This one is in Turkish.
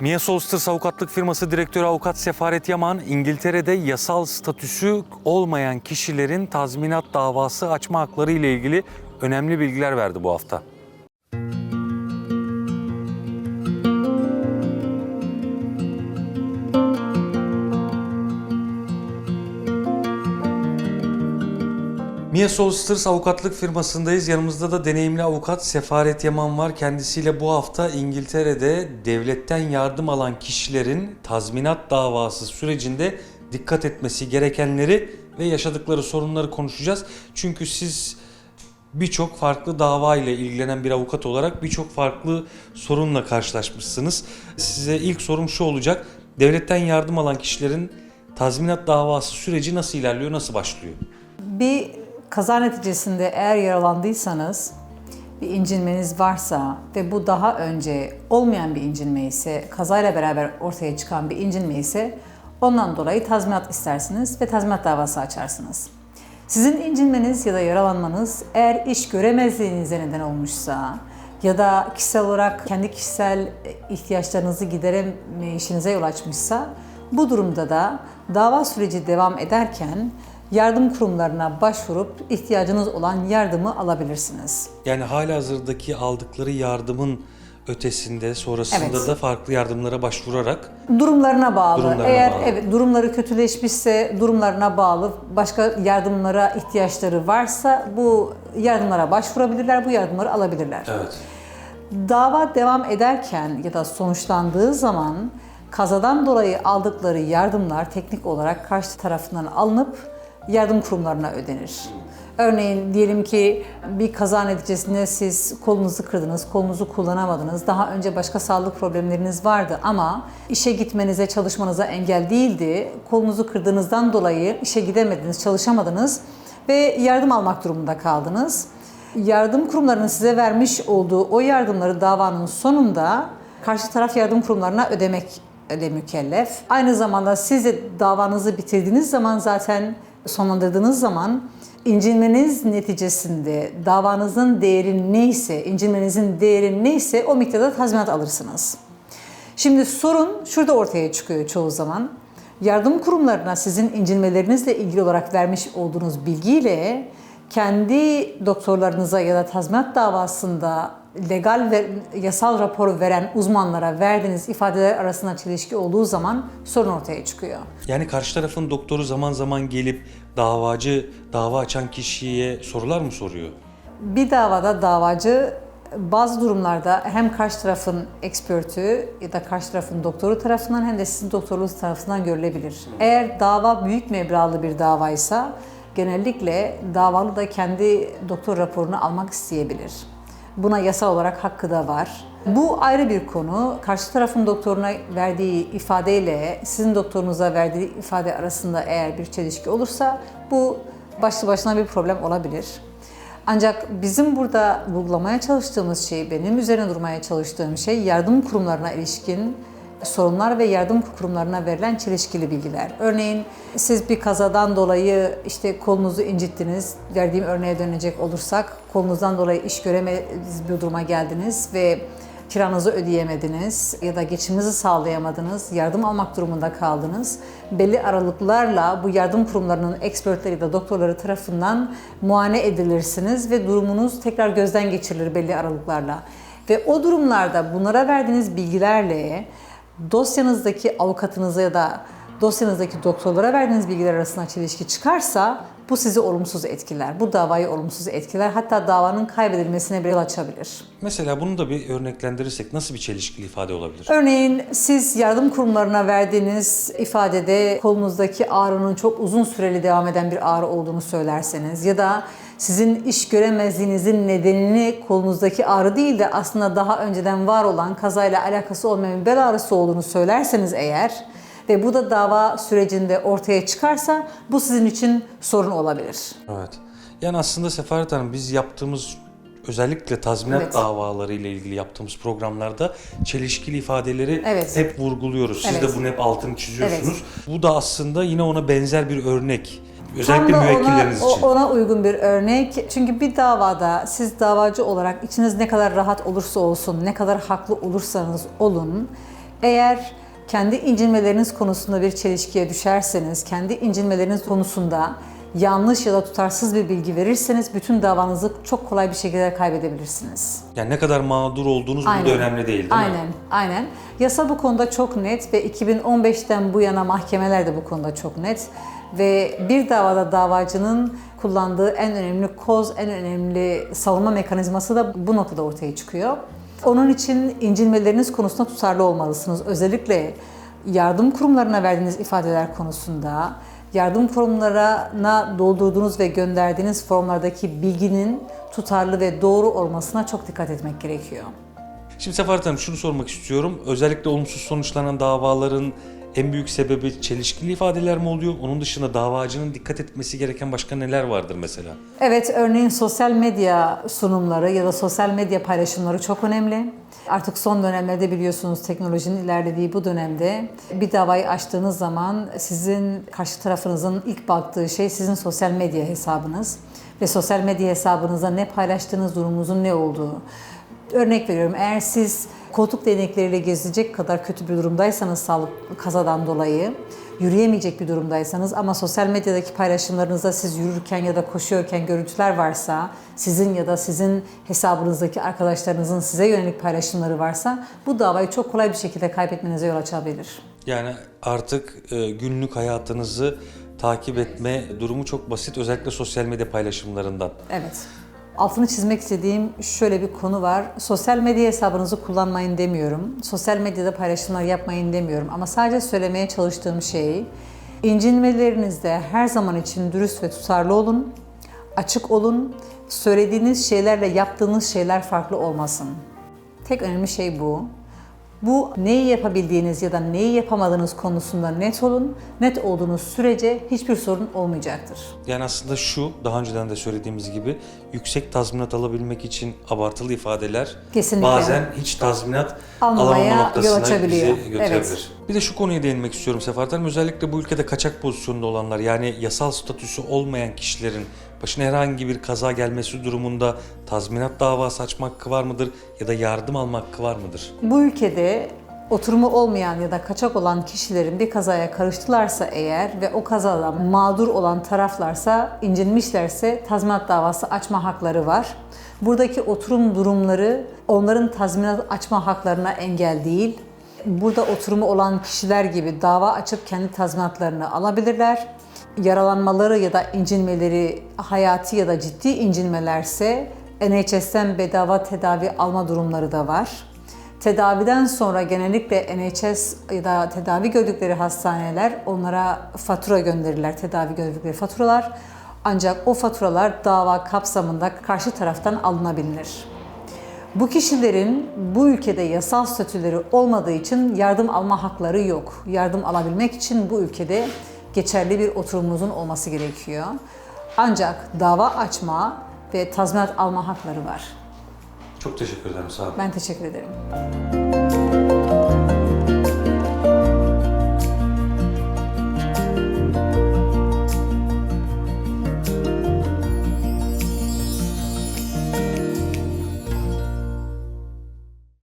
Mia Solsters avukatlık firması direktörü avukat Sefaret Yaman, İngiltere'de yasal statüsü olmayan kişilerin tazminat davası açma hakları ile ilgili önemli bilgiler verdi bu hafta. Mia Solsters avukatlık firmasındayız. Yanımızda da deneyimli avukat Sefaret Yaman var. Kendisiyle bu hafta İngiltere'de devletten yardım alan kişilerin tazminat davası sürecinde dikkat etmesi gerekenleri ve yaşadıkları sorunları konuşacağız. Çünkü siz birçok farklı dava ile ilgilenen bir avukat olarak birçok farklı sorunla karşılaşmışsınız. Size ilk sorum şu olacak. Devletten yardım alan kişilerin tazminat davası süreci nasıl ilerliyor, nasıl başlıyor? Bir kaza neticesinde eğer yaralandıysanız, bir incinmeniz varsa ve bu daha önce olmayan bir incinme ise, kazayla beraber ortaya çıkan bir incinme ise ondan dolayı tazminat istersiniz ve tazminat davası açarsınız. Sizin incinmeniz ya da yaralanmanız eğer iş göremezliğinize neden olmuşsa ya da kişisel olarak kendi kişisel ihtiyaçlarınızı gideremeyişinize yol açmışsa bu durumda da dava süreci devam ederken yardım kurumlarına başvurup ihtiyacınız olan yardımı alabilirsiniz. Yani halihazırdaki aldıkları yardımın ötesinde sonrasında Evet. da farklı yardımlara başvurarak Durumlarına bağlı. Durumlarına Eğer bağlı. evet durumları kötüleşmişse durumlarına bağlı başka yardımlara ihtiyaçları varsa bu yardımlara başvurabilirler, bu yardımları alabilirler. evet. Dava devam ederken ya da sonuçlandığı zaman kazadan dolayı aldıkları yardımlar teknik olarak karşı tarafından alınıp yardım kurumlarına ödenir. Örneğin diyelim ki bir kaza neticesinde siz kolunuzu kırdınız, kolunuzu kullanamadınız. Daha önce başka sağlık problemleriniz vardı ama işe gitmenize, çalışmanıza engel değildi. Kolunuzu kırdığınızdan dolayı işe gidemediniz, çalışamadınız ve yardım almak durumunda kaldınız. Yardım kurumlarının size vermiş olduğu o yardımları davanın sonunda karşı taraf yardım kurumlarına ödemek de mükellef. Aynı zamanda siz de davanızı bitirdiğiniz zaman zaten sonlandırdığınız zaman incinmeniz neticesinde davanızın değeri neyse, incinmenizin değeri neyse o miktarda tazminat alırsınız. Şimdi sorun şurada ortaya çıkıyor çoğu zaman. Yardım kurumlarına sizin incinmelerinizle ilgili olarak vermiş olduğunuz bilgiyle kendi doktorlarınıza ya da tazminat davasında legal ve yasal rapor veren uzmanlara verdiğiniz ifadeler arasında çelişki olduğu zaman sorun ortaya çıkıyor. Yani karşı tarafın doktoru zaman zaman gelip davacı, dava açan kişiye sorular mı soruyor? Bir davada davacı bazı durumlarda hem karşı tarafın ekspertü ya da karşı tarafın doktoru tarafından hem de sizin doktorunuz tarafından görülebilir. Eğer dava büyük meblağlı bir davaysa genellikle davalı da kendi doktor raporunu almak isteyebilir. Buna yasal olarak hakkı da var. Bu ayrı bir konu. Karşı tarafın doktoruna verdiği ifadeyle sizin doktorunuza verdiği ifade arasında eğer bir çelişki olursa bu başlı başına bir problem olabilir. Ancak bizim burada vurgulamaya çalıştığımız şey, benim üzerine durmaya çalıştığım şey yardım kurumlarına ilişkin sorunlar ve yardım kurumlarına verilen çelişkili bilgiler. Örneğin siz bir kazadan dolayı işte kolunuzu incittiniz. Verdiğim örneğe dönecek olursak kolunuzdan dolayı iş göremez bir duruma geldiniz ve kiranızı ödeyemediniz ya da geçiminizi sağlayamadınız, yardım almak durumunda kaldınız. Belli aralıklarla bu yardım kurumlarının ekspertleri ya da doktorları tarafından muayene edilirsiniz ve durumunuz tekrar gözden geçirilir belli aralıklarla. Ve o durumlarda bunlara verdiğiniz bilgilerle dosyanızdaki avukatınıza ya da dosyanızdaki doktorlara verdiğiniz bilgiler arasında çelişki çıkarsa bu sizi olumsuz etkiler. Bu davayı olumsuz etkiler. Hatta davanın kaybedilmesine bile yol açabilir. Mesela bunu da bir örneklendirirsek nasıl bir çelişkili ifade olabilir? Örneğin siz yardım kurumlarına verdiğiniz ifadede kolunuzdaki ağrının çok uzun süreli devam eden bir ağrı olduğunu söylerseniz ya da sizin iş göremezliğinizin nedenini kolunuzdaki ağrı değil de aslında daha önceden var olan kazayla alakası olmayan bel ağrısı olduğunu söylerseniz eğer ve bu da dava sürecinde ortaya çıkarsa bu sizin için sorun olabilir. Evet. Yani aslında Sefaret Hanım biz yaptığımız özellikle tazminat Evet. davaları ile ilgili yaptığımız programlarda çelişkili ifadeleri Evet. hep vurguluyoruz. Siz Evet. de bunu hep altını çiziyorsunuz. Bu da aslında yine ona benzer bir örnek. Özellikle Tam da müvekkilleriniz ona, için. ona uygun bir örnek. Çünkü bir davada siz davacı olarak içiniz ne kadar rahat olursa olsun, ne kadar haklı olursanız olun, Eğer kendi incinmeleriniz konusunda bir çelişkiye düşerseniz, kendi incinmeleriniz konusunda yanlış ya da tutarsız bir bilgi verirseniz bütün davanızı çok kolay bir şekilde kaybedebilirsiniz. Yani ne kadar mağdur olduğunuz burada önemli değil değil mi? aynen, Aynen. Yasa bu konuda çok net ve 2015'ten bu yana mahkemeler de bu konuda çok net. Ve bir davada davacının kullandığı en önemli koz, en önemli savunma mekanizması da bu noktada ortaya çıkıyor. Onun için incinmeleriniz konusunda tutarlı olmalısınız. Özellikle yardım kurumlarına verdiğiniz ifadeler konusunda, yardım kurumlarına doldurduğunuz ve gönderdiğiniz formlardaki bilginin tutarlı ve doğru olmasına çok dikkat etmek gerekiyor. Şimdi Sefaret Hanım şunu sormak istiyorum. Özellikle olumsuz sonuçlanan davaların en büyük sebebi çelişkili ifadeler mi oluyor? Onun dışında davacının dikkat etmesi gereken başka neler vardır mesela? Evet, örneğin sosyal medya sunumları ya da sosyal medya paylaşımları çok önemli. Artık son dönemlerde biliyorsunuz teknolojinin ilerlediği bu dönemde bir davayı açtığınız zaman sizin karşı tarafınızın ilk baktığı şey sizin sosyal medya hesabınız ve sosyal medya hesabınızda ne paylaştığınız durumunuzun ne olduğu. Örnek veriyorum eğer siz koltuk değnekleriyle gezilecek kadar kötü bir durumdaysanız sağlık kazadan dolayı yürüyemeyecek bir durumdaysanız ama sosyal medyadaki paylaşımlarınızda siz yürürken ya da koşuyorken görüntüler varsa, sizin ya da sizin hesabınızdaki arkadaşlarınızın size yönelik paylaşımları varsa bu davayı çok kolay bir şekilde kaybetmenize yol açabilir. Yani artık e, günlük hayatınızı takip etme durumu çok basit özellikle sosyal medya paylaşımlarından. Evet. Altını çizmek istediğim şöyle bir konu var. Sosyal medya hesabınızı kullanmayın demiyorum. Sosyal medyada paylaşımlar yapmayın demiyorum. Ama sadece söylemeye çalıştığım şey incinmelerinizde her zaman için dürüst ve tutarlı olun. Açık olun. Söylediğiniz şeylerle yaptığınız şeyler farklı olmasın. Tek önemli şey bu. Bu neyi yapabildiğiniz ya da neyi yapamadığınız konusunda net olun. Net olduğunuz sürece hiçbir sorun olmayacaktır. Yani aslında şu daha önceden de söylediğimiz gibi yüksek tazminat alabilmek için abartılı ifadeler Kesinlikle. bazen hiç tazminat Almamaya alamama yol noktasına açabiliyor. bizi götürebilir. Evet. Bir de şu konuya değinmek istiyorum Hanım. Özellikle bu ülkede kaçak pozisyonda olanlar yani yasal statüsü olmayan kişilerin başına herhangi bir kaza gelmesi durumunda tazminat davası açma hakkı var mıdır ya da yardım alma hakkı var mıdır? Bu ülkede oturumu olmayan ya da kaçak olan kişilerin bir kazaya karıştılarsa eğer ve o kazada mağdur olan taraflarsa, incinmişlerse tazminat davası açma hakları var. Buradaki oturum durumları onların tazminat açma haklarına engel değil. Burada oturumu olan kişiler gibi dava açıp kendi tazminatlarını alabilirler. Yaralanmaları ya da incinmeleri hayati ya da ciddi incinmelerse NHS'ten bedava tedavi alma durumları da var. Tedaviden sonra genellikle NHS ya da tedavi gördükleri hastaneler onlara fatura gönderirler, tedavi gördükleri faturalar. Ancak o faturalar dava kapsamında karşı taraftan alınabilir. Bu kişilerin bu ülkede yasal statüleri olmadığı için yardım alma hakları yok. Yardım alabilmek için bu ülkede geçerli bir oturumunuzun olması gerekiyor. Ancak dava açma ve tazminat alma hakları var. Çok teşekkür ederim sağ olun. Ben teşekkür ederim.